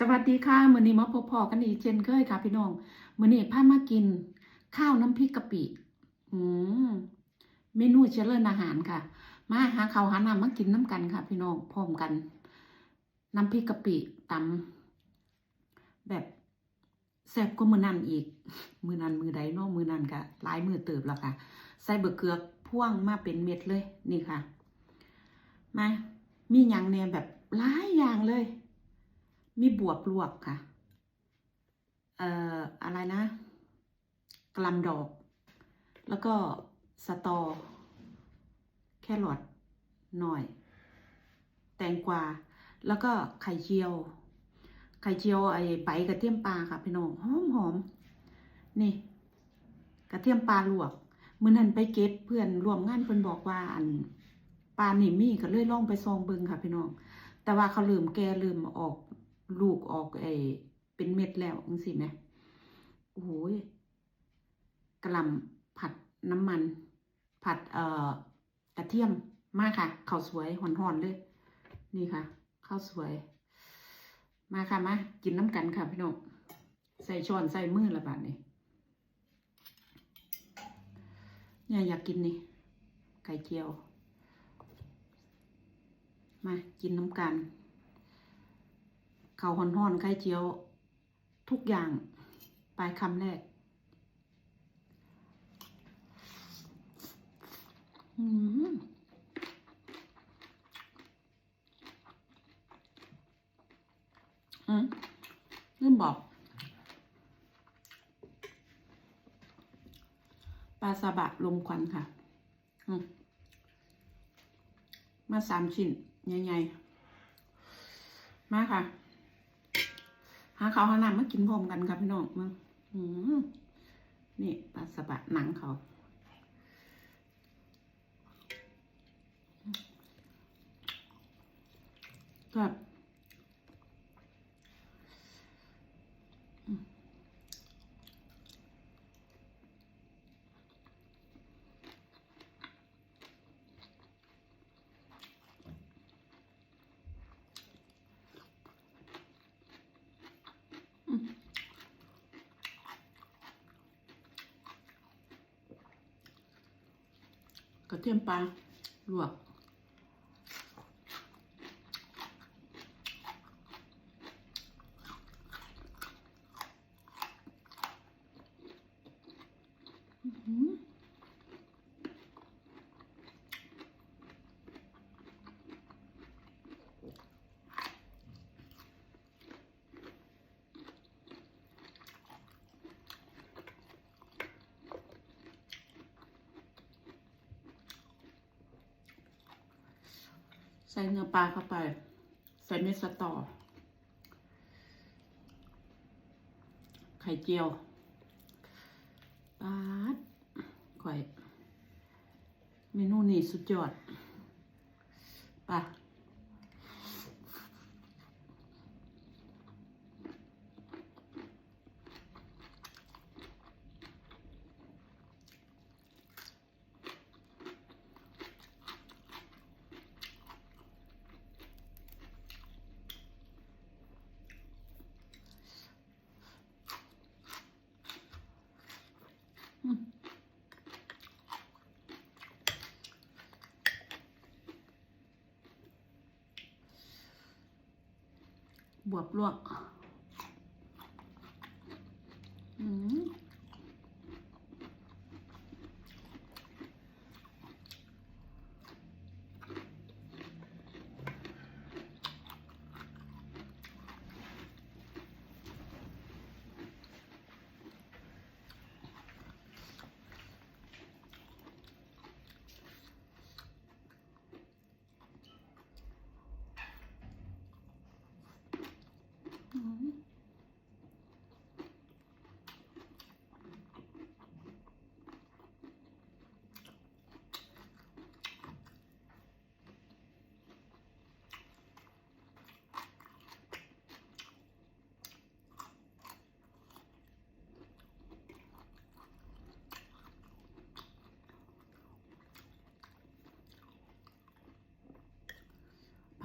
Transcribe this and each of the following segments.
สวัสดีค่ะมื้อนี้มาพบพอกันอีกเช่นเคยค่ะ พี่น้องมื้อนี้พามากิน ข้าวน้ำพริกกะปิ อืมเมนูเจริญอาหารค่ะ มาหาข้าวหาน้ำมากินน้ำกันค่ะ พี่น้องพร้อมกันน้ำพริกกะปิตำแบบแซ่บกว่ามื้อนันอีก มือนันมือใดนาะมื้อนั้นก็หลายมือเติบแล้วค่ะ ใส่เบะเกือกพ่วงมาเป็นเม็ดเลยนี่ค่ะ มา มีหยังแหน่แบบหลายอย่างเลย มีบวบลวกค่ะ เอ่อ อะไรนะกลำดอก แล้วก็สตอ แครอทหน่อย แตงกวา แล้วก็ไข่เจียว ไข่เจียวไอ้ไปกระเทียมปลาค่ะพี่น้องหอมหอมนี่ กระเทียมปลาลวกมื้อนั้นไปเก็บเพื่อนร่วมงานเพิ่นบอกว่าอันปลาหนี่มีก็เลยล่องไปซองบิ่งค่ะพี่น้อง แต่ว่าเขาลืมแกลืมออก ลูกออกไอเป็นเม็ดแล้วจังซี่แหมโอ้โหยกะล่ำผัดน้ำมัน ผัดเอ่อกระเทียมมากค่ะข้าวสวยหอนๆเลย นี่ค่ะข้าวสวย มาค่ะมากินน้ำกันค่ะพี่น้องใส่ช้อนใส่มือละบาดนี้เนี่ยอยากกินนี่ไก่เจียว มากินน้ำกัน ข้าวห่อนๆไข่เจียว ทุกอย่างไปคำแรก อืมอืมลืมบอกปลาซาบะลมควันค่ะ มาสามชิ้นใหญ่ๆ มาค่ะาเขาเขานำมากินพร้อมกันค่ะพี่น้องมึงนี่ปลาสบะหนังเขาแบบ กระเทียมปลาลวก อื้อหือใส่เนื้อปลาเข้าไป ใส่เม็ดสตอ ไข่เจียวปาดข่อยเมนูนี้สุดยอดไป่ะ บวบลวก อืม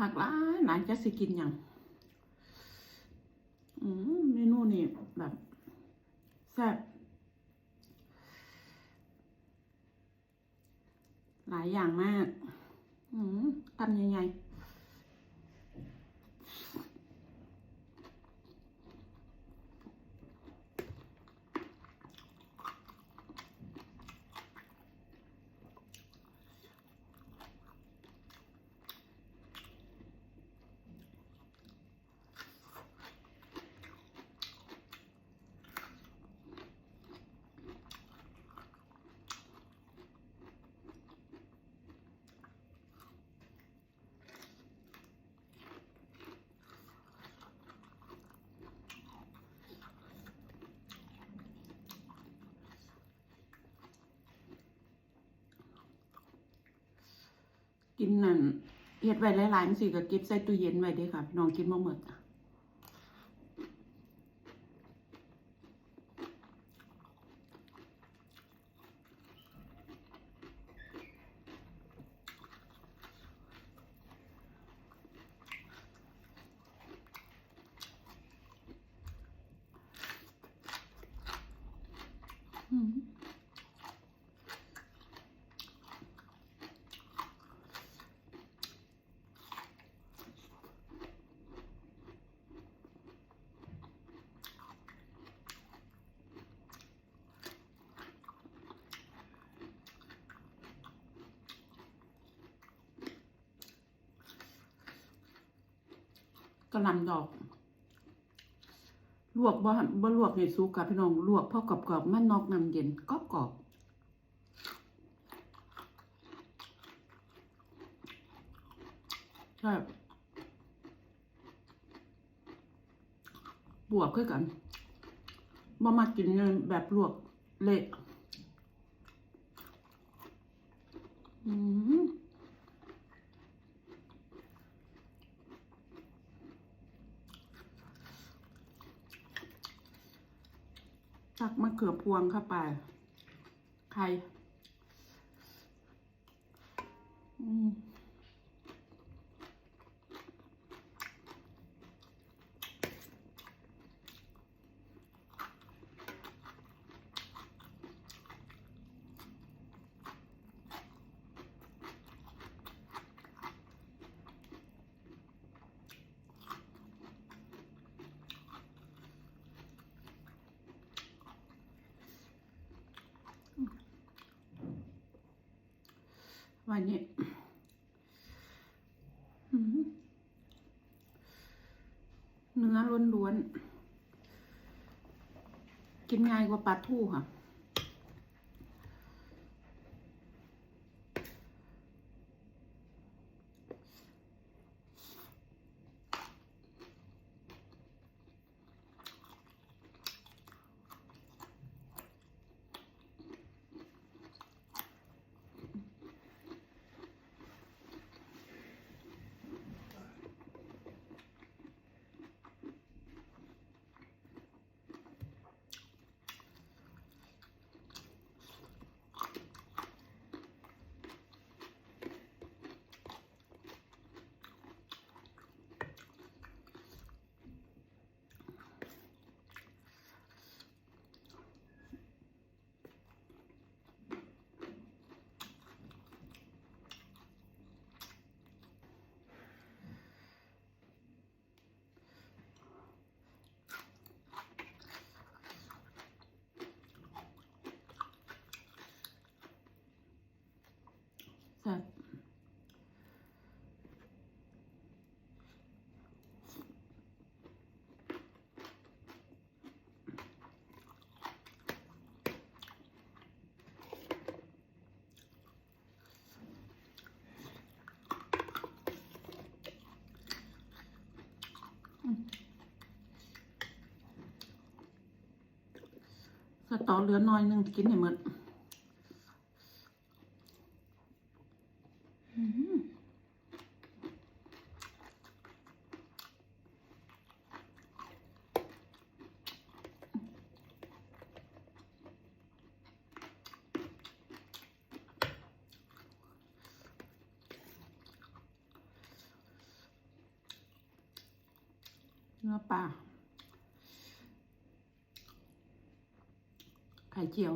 ผักหลายหลายจะสิกินอย่างอืมเมนูนี่แบบแซ่บหลายอย่างมาก อืมทำยังไง กินนั่นเฮ็ดไว้หลายๆมันสิก็เก็บใส่ตู้เย็นไว้เด้อค่ะน้องกินบ่หมดอะอืม กระหลำดอก ลวกบ่บ่ลวกให้สุกกับพี่น้องลวกพอกรอบๆมันนอกน้ำเย็นกรอบๆใช่บวกคือกันบ่มากินแบบลวกเละอืม ชักมะเขือพวงเข้าไปไข่ม วันนี้เนื้อล้วนๆ กินง่ายกว่าปลาทูค่ะ แซ่บส ต่อเหลือน้อยหนึงกินให้หมดเนื้อปลา ไ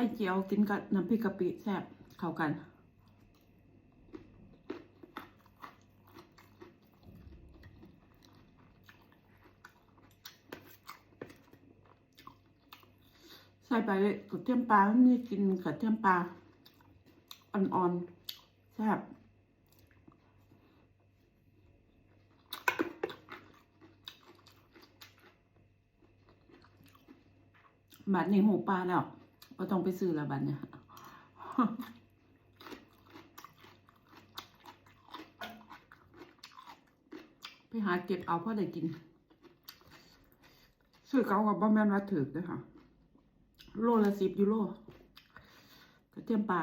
ข่เจียวกินกับน้ำพริกกะปิแซ่บเข้ากันใส่ไปกระเทียมปลาไม่มีกินกระเทียมปลาอ่อนๆแซ่บบัดนี้หูปลาแล้ว ก็ต้องไปซื้อล้วบัดเนี่ยไปหาเก็บเอาเพราะได้กินซื้อเก่ากับบ้าแม่นว่าถือเลยค่ะ โลละสิบยูโรกระเทียมปลา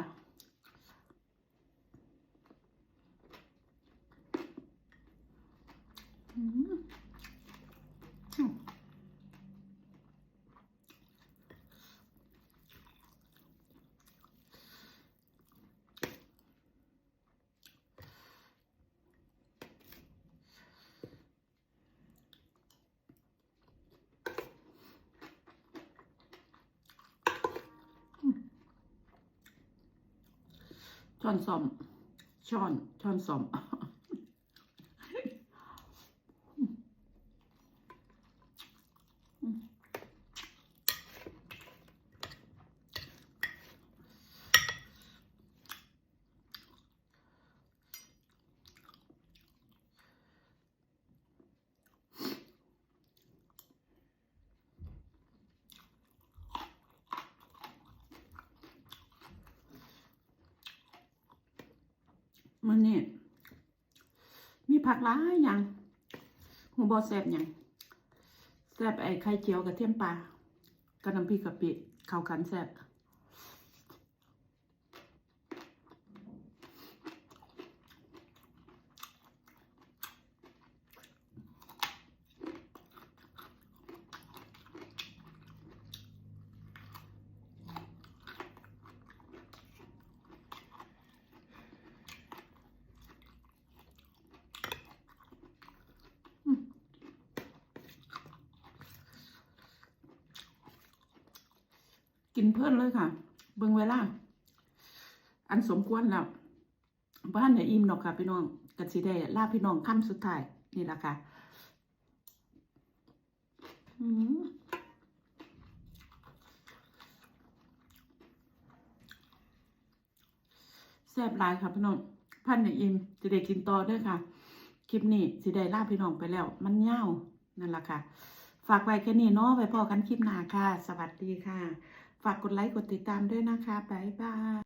อืม ช้อนซ่อม ช้อน ช้อนซ่อม มันนี่มีผักหลายอย่างหูบอแซบอย่างแซบไอ้ไข่เจียวกับเทียมปลากับน้ำพริกกะปิเข้ากันแซบ กินเพื่อนเลยค่ะ เบิ่งเวลา อันสมควรแล้วบ้านไหนอิ่มดอกค่ะ พี่น้องกสิได้ลาพี่น้องค่ำสุดท้าย นี่แหละค่ะแซ่บหลายค่ะพี่น้องพันในอิ่มสิได้กินต่อด้วยค่ะ คลิปนี้สิได้ลาพี่น้องไปแล้ว มันเง่านั่นแหละค่ะ ฝากไว้แค่นี้เนาะไปพอกันคลิปหน้าค่ะ สวัสดีค่ะ ฝากกดไลค์กดติดตามด้วยนะคะ บ๊ายบาย